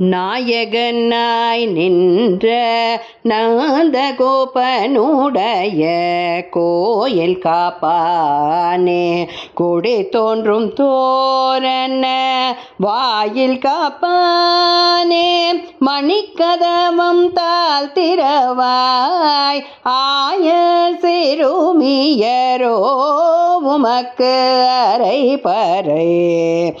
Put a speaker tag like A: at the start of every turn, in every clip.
A: நாயகனாய் நின்ற நந்தகோபனுடைய கோயில் காப்பானே. கொடி தோன்றும் தோரண வாயில் காப்பான் மணிக்கதவம் தாழ் திறவாய் ஆய சிறுமியரோ உமக்கு அரை பறை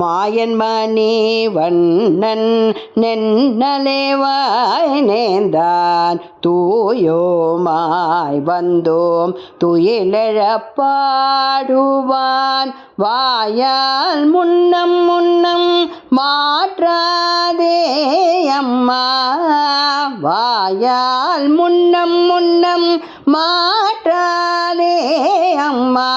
A: மாயன் மணி வண்ணன் நென்னலேவாய் நேர்ந்தான். தூயோமாய் வந்தோம் துயிலழப்பாடுவான். வாயால் முன்னம் முன்னம் மாற்ற அம்மா வாயால் முன்னம் முன்னம் மாற்றாதே அம்மா.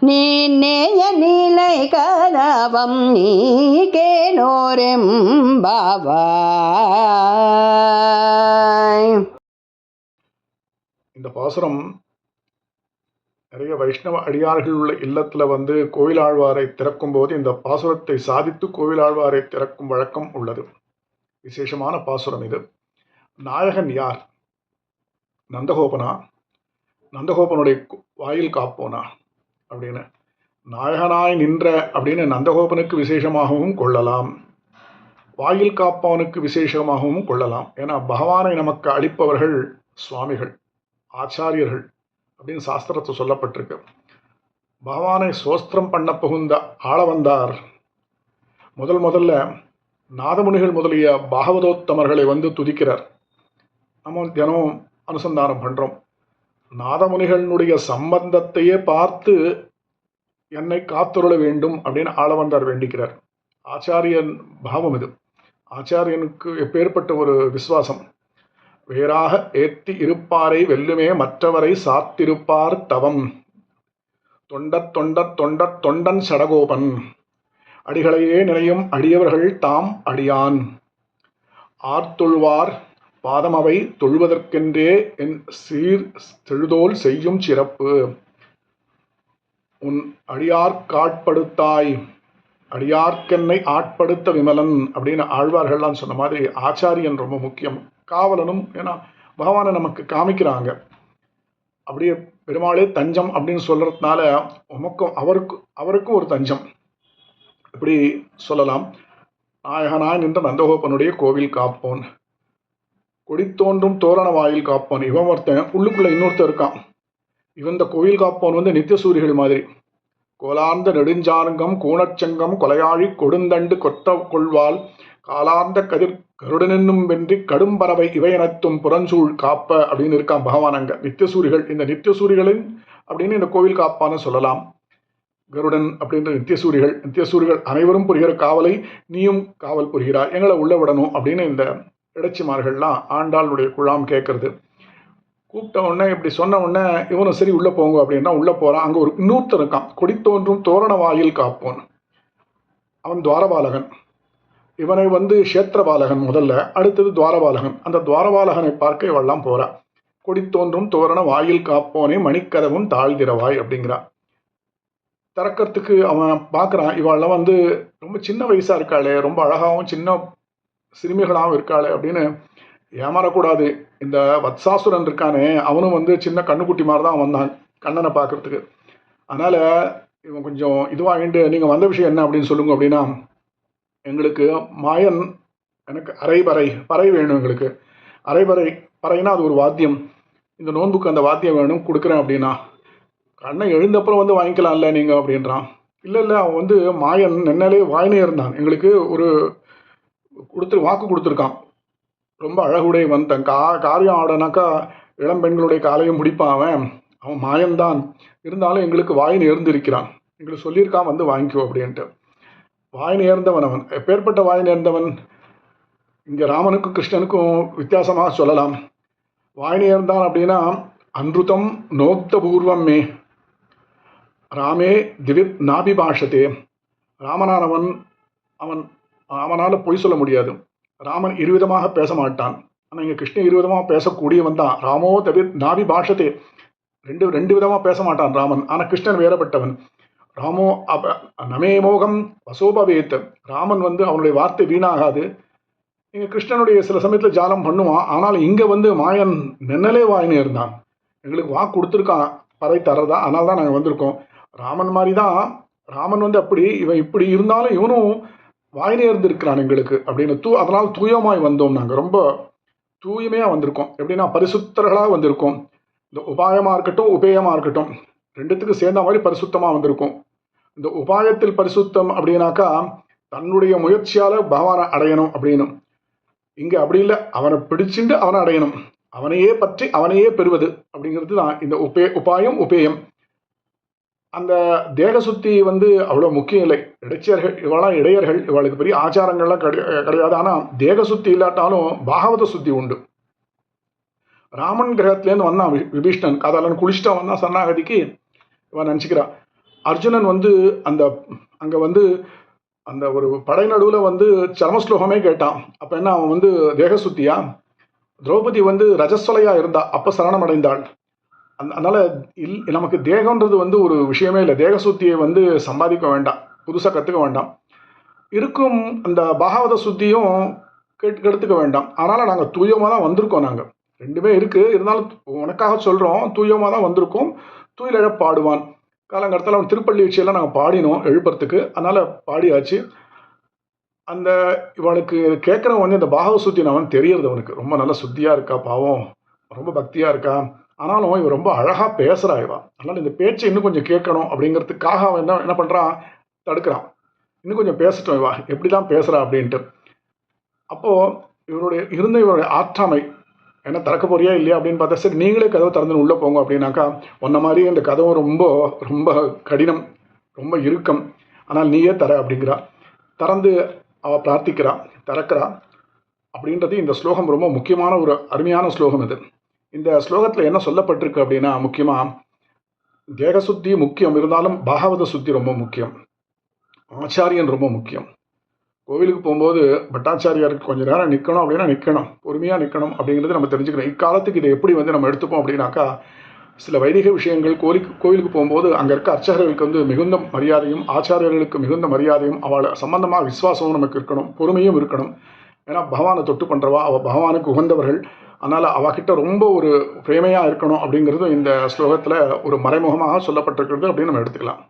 A: நீ நேய நிலை கதவம் நீ கேனோரெம்பாவாய்
B: இந்த பாசுரம் நிறைய வைஷ்ணவ அடியார்கள் உள்ள இல்லத்தில் வந்து கோயிலாழ்வாரை திறக்கும் போது இந்த பாசுரத்தை சாதித்து கோயிலாழ்வாரை திறக்கும் வழக்கம் உள்ளது. விசேஷமான பாசுரம் இது. நாயகன் யார்? நந்தகோபனா? நந்தகோபனுடைய வாயில் காப்போனா? அப்படின்னு. நாயகனாய் நின்ற அப்படின்னு நந்தகோபனுக்கு விசேஷமாகவும் கொள்ளலாம். வாயில் காப்பவனுக்கு விசேஷமாகவும் கொள்ளலாம். ஏன்னா பகவானை நமக்கு அளிப்பவர்கள் சுவாமிகள் ஆச்சாரியர்கள். அப்படின்னு சாஸ்திரத்தை சொல்லப்பட்டிருக்கு. பகவானை சோஸ்திரம் பண்ண புகுந்த ஆள வந்தார். முதல் முதல்ல நாதமுனிகள் முதலிய பாகவதோத்தமர்களை வந்து துதிக்கிறார். நம்ம தினம் அனுசந்தானம் பண்ணுறோம் நாதமுனிகளினுடைய சம்பந்தத்தையே பார்த்து என்னை காத்துருள வேண்டும் அப்படின்னு ஆளவந்தார் வேண்டிக்கிறார். ஆச்சாரியன் பாவம் இது. ஆச்சாரியனுக்கு எப்பேற்பட்ட ஒரு விசுவாசம். வேறாக ஏத்தி இருப்பாரை வெல்லுமே மற்றவரை சாத்திருப்பார் தவம். தொண்டத் தொண்டத் தொண்டத் தொண்டன் சடகோபன். அடிகளையே நினையும் அடியவர்கள் தாம் அடியான். ஆர்த்தொழுவார் பாதமவை தொழுவதற்கென்றே என் சீர் செழுதோல் செய்யும் சிறப்பு. உன் அடியார்க்காட்படுத்தாய் அடியார்க்கென்னை ஆட்படுத்த விமலன் அப்படின்னு ஆழ்வார்கள்லாம் சொன்ன மாதிரி ஆச்சாரியன் ரொம்ப முக்கியம். காவலனும் ஏன்னா பகவானை நமக்கு காமிக்கிறாங்க. அப்படியே பெருமாளே தஞ்சம் அப்படின்னு சொல்றதுனால உமக்கும் அவருக்கு அவருக்கும் ஒரு தஞ்சம். இப்படி சொல்லலாம். நாயகனாய் நின்ற நந்தகோபனுடைய கோவில் காப்போன். கொடித்தோன்றும் தோரண வாயில் காப்போன். இவன் ஒருத்தன் உள்ளுக்குள்ளே இன்னொருத்தர் இருக்கான். இவன் இந்த கோவில் காப்போன் வந்து நித்தியசூரிகள் மாதிரி. கோலார்ந்த நெடுஞ்சாருங்கம் கூணச்சங்கம் கொலையாழி கொடுந்தண்டு கொத்த கொள்வாள் காலார்ந்த கதிர் கருடனென்னும் வென்றி கடும்பறவை இவையனத்தும் புறஞ்சூழ் காப்ப அப்படின்னு இருக்கான் பகவான் அங்க. நித்தியசூரிகள். இந்த நித்தியசூரிகளின் அப்படின்னு இந்த கோவில் காப்பான்னு சொல்லலாம். கருடன் அப்படின்ற நித்தியசூரிகள். நித்தியசூரிகள் அனைவரும் புரிகிற காவலை நீயும் காவல் புரிகிறாய். எங்களை உள்ள விடணும் அப்படின்னு இந்த இடைச்சிமார்கள்லாம் ஆண்டாளுடைய குழாம் கேட்கறது. கூப்பிட்ட உடனே இப்படி சொன்ன உடனே இவனும் சரி உள்ளே போங்க அப்படின்னா உள்ளே போகிறான் அங்கே ஒரு இன்னொருத்தர் இருக்கான். கொடி தோன்றும் தோரண வாயில் காப்போன் அவன் துவாரபாலகன். இவனை வந்து க்ஷேத்திரபாலகன் முதல்ல அடுத்தது துவாரபாலகன். அந்த துவாரபாலகனை பார்க்க இவெல்லாம் போறா. கொடி தோன்றும் தோரண வாயில் காப்போனே மணிக்கதவும் தாழ்திரவாய் அப்படிங்கிறான் திறக்கிறதுக்கு அவன் பார்க்குறான் இவாளெல்லாம் வந்து ரொம்ப சின்ன வயசாக இருக்காளே ரொம்ப அழகாகவும் சின்ன சிறுமிகளாகவும் இருக்காளே அப்படின்னு ஏமாறக்கூடாது. இந்த வத்சாசுரன் இருக்கானே அவனும் வந்து சின்ன கண்ணுக்குட்டி மாதிரி தான் வந்தான் கண்ணனை பார்க்கறதுக்கு. அதனால் இவன் கொஞ்சம் இதுவாகிட்டு நீங்கள் வந்த விஷயம் என்ன? அப்படின்னு சொல்லுங்க அப்படின்னா எங்களுக்கு மாயன் எனக்கு அரைபறை பறை வேணும் எங்களுக்கு. அரைபறை பறைனா அது ஒரு வாத்தியம். இந்த நோன்புக்கு அந்த வாத்தியம் வேணும் கொடுக்குறேன் அப்படின்னா. கண்ணை எழுந்தப்புறம் வந்து வாங்கிக்கலாம்ல நீங்கள் அப்படின்றான். இல்லை இல்லை அவன் வந்து மாயன் நின்னாலே வாயினே இருந்தான். எங்களுக்கு ஒரு கொடுத்து வாக்கு கொடுத்துருக்கான். ரொம்ப அழகுடையவன் தன் கா காரியம் ஆடனாக்கா இளம் பெண்களுடைய காலையும் முடிப்பான் அவன். அவன் மாயன்தான். இருந்தாலும் எங்களுக்கு வாயின் இருந்திருக்கிறான். எங்களுக்கு சொல்லியிருக்கான் வந்து வாங்கிக்கோ அப்படின்ட்டு. வாய் நேர்ந்தவன் அவன் எப்பேற்பட்ட வாய் நேர்ந்தவன்? இங்கே ராமனுக்கும் கிருஷ்ணனுக்கும் வித்தியாசமாக சொல்லலாம். வாய் நேர்ந்தான் அப்படின்னா அன்ருதம் நோக்த பூர்வம் மே. ராமே திவித் நாபிபாஷத்தே. ராமனானவன் அவன் ராமனால் பொய் சொல்ல முடியாது. ராமன் இருவிதமாக பேச மாட்டான். ஆனால் இங்கே கிருஷ்ணன் இருவிதமாக பேசக்கூடியவன் தான். ராமோ தவித் நாபி பாஷத்தே ரெண்டு ரெண்டு விதமாக பேச மாட்டான் ராமன். ஆனால் கிருஷ்ணன் வேறப்பட்டவன் ராமோ அப நமே மோகம் வசோபவேத் ராமன் வந்து அவனுடைய வார்த்தை வீணாகாது. இங்கே கிருஷ்ணனுடைய சில சமயத்தில் ஜாலம் பண்ணுவான். ஆனால் இங்கே வந்து மாயன் நின்னலே வாயினு இருந்தான். எங்களுக்கு வாக்கு கொடுத்துருக்கான். பறை தரதா? அதனால தான் நாங்கள் வந்திருக்கோம். ராமன் மாதிரி தான் ராமன் வந்து அப்படி இவன் இப்படி இருந்தாலும் இவனும் வாயினே இருந்திருக்கிறான் எங்களுக்கு அப்படின்னு தூ அதனால் தூயமாய் வந்தோம் நாங்கள் ரொம்ப தூய்மையாக வந்திருக்கோம். எப்படின்னா பரிசுத்தர்களாக வந்திருக்கோம். இந்த உபாயமாக இருக்கட்டும் உபேயமாக இருக்கட்டும். ரெண்டுத்துக்கும் சேர்ந்த மாதிரி பரிசுத்தமாக வந்திருக்கும். இந்த உபாயத்தில் பரிசுத்தம் அப்படின்னாக்கா தன்னுடைய முயற்சியால் பகவானை அடையணும் அப்படின்னு இங்கே அப்படி இல்லை. அவனை பிடிச்சிட்டு அவனை அடையணும். அவனையே பற்றி அவனையே பெறுவது அப்படிங்கிறது தான் இந்த உபே உபாயம் உபேயம். அந்த தேக சுத்தி வந்து அவ்வளோ முக்கியம் இல்லை. இடைச்சியர்கள் இவளாம் இடையர்கள் இவளுக்கு பெரிய ஆச்சாரங்கள்லாம் கிடை- கிடையாது. ஆனால் தேக சுத்தி இல்லாட்டாலும் பாகவத சுத்தி உண்டு. ராமன் கிரகத்துலேருந்து வந்தான் விபீஷ்ணன். காதாலன் குளிச்சிட்டா வந்தான் சன்னாகதிக்கு இவன் நினச்சிக்கிறான் அர்ஜுனன் வந்து அந்த அங்கே வந்து அந்த ஒரு படை நடுவில் வந்து சர்மஸ்லோகமே கேட்டான். அப்போ என்ன அவன் வந்து தேகசுத்தியா திரௌபதி வந்து ரஜஸ்வலையா இருந்தா அப்போ சரணம் அடைந்தாள் அந்த அதனால இல் நமக்கு தேகன்றது வந்து ஒரு விஷயமே இல்லை. தேக சுத்தியை வந்து சம்பாதிக்க வேண்டாம். புதுசாக கற்றுக்க வேண்டாம். இருக்கும் அந்த பாகவத சுத்தியும் கெட் கெடுத்துக்க வேண்டாம். அதனால் நாங்கள் தூயமாக தான் வந்திருக்கோம் நாங்கள் ரெண்டுமே இருக்குது இருந்தாலும் உனக்காக சொல்கிறோம் தூயமாக தான் வந்திருக்கோம். தூயிலழ பாடுவான். காலங்கடத்தில் அவன் திருப்பள்ளி வச்சியெல்லாம் நாங்கள் பாடினோம் எழுப்புறதுக்கு. அதனால் பாடியாச்சு. அந்த இவனுக்கு கேட்குறவன் வந்து இந்த பாகவ சுத்தி அவன் தெரியறது அவனுக்கு. ரொம்ப நல்ல சுத்தியாக இருக்கா பாவம். ரொம்ப பக்தியாக இருக்கா. ஆனாலும் இவன் ரொம்ப அழகாக பேசுகிறா இவன் அதனால் இந்த பேச்சை இன்னும் கொஞ்சம் கேட்கணும் அப்படிங்கிறதுக்காக அவன் என்ன என்ன பண்ணுறான் தடுக்கிறான் இன்னும் கொஞ்சம் பேசட்டும் இவா. எப்படி தான் பேசுகிறா அப்படின்ட்டு. அப்போது இவருடைய இருந்த இவருடைய ஆற்றாமை ஏன்னா திறக்க போறியா இல்லையா அப்படின்னு பார்த்தா சரி நீங்களே கதவை திறந்து உள்ளே போங்க அப்படின்னாக்கா உன்ன மாதிரி இந்த கதவும் ரொம்ப ரொம்ப கடினம் ரொம்ப இறுக்கம். ஆனால் நீயே தர அப்படிங்கிறா. திறந்து அவள் பிரார்த்திக்கிறா திறக்கிறா. அப்படின்றது இந்த ஸ்லோகம் ரொம்ப முக்கியமான ஒரு அருமையான ஸ்லோகம் இது. இந்த ஸ்லோகத்தில் என்ன சொல்லப்பட்டிருக்கு அப்படின்னா முக்கியமாக தேக சுத்தி முக்கியம் இருந்தாலும் பாகவத சுத்தி ரொம்ப முக்கியம். ஆச்சாரியன் ரொம்ப முக்கியம். கோவிலுக்கு போகும்போது பட்டாச்சாரியாருக்கு கொஞ்ச நேரம் நிற்கணும் அப்படின்னா நிற்கணும் பொறுமையாக நிற்கணும் அப்படிங்கிறது நம்ம தெரிஞ்சுக்கணும். இக்காலத்துக்கு இதை எப்படி வந்து நம்ம எடுத்துப்போம் அப்படின்னாக்கா சில வைதிக விஷயங்கள் கோயிலுக்கு கோவிலுக்கு போகும்போது அங்கே இருக்க அர்ச்சகர்களுக்கு வந்து மிகுந்த மரியாதையும் ஆச்சாரியர்களுக்கு மிகுந்த மரியாதையும் அவளை சம்பந்தமாக விசுவாசமும் நமக்கு இருக்கணும். பொறுமையும் இருக்கணும். ஏன்னா பகவானை தொட்டு பண்ணுறவா அவள் பகவானுக்கு உகந்தவர்கள். அதனால் அவகிட்ட ரொம்ப ஒரு பிரேமையாக இருக்கணும் அப்படிங்கிறதும் இந்த ஸ்லோகத்தில் ஒரு மறைமுகமாக சொல்லப்பட்டிருக்கிறது அப்படின்னு நம்ம எடுத்துக்கலாம்.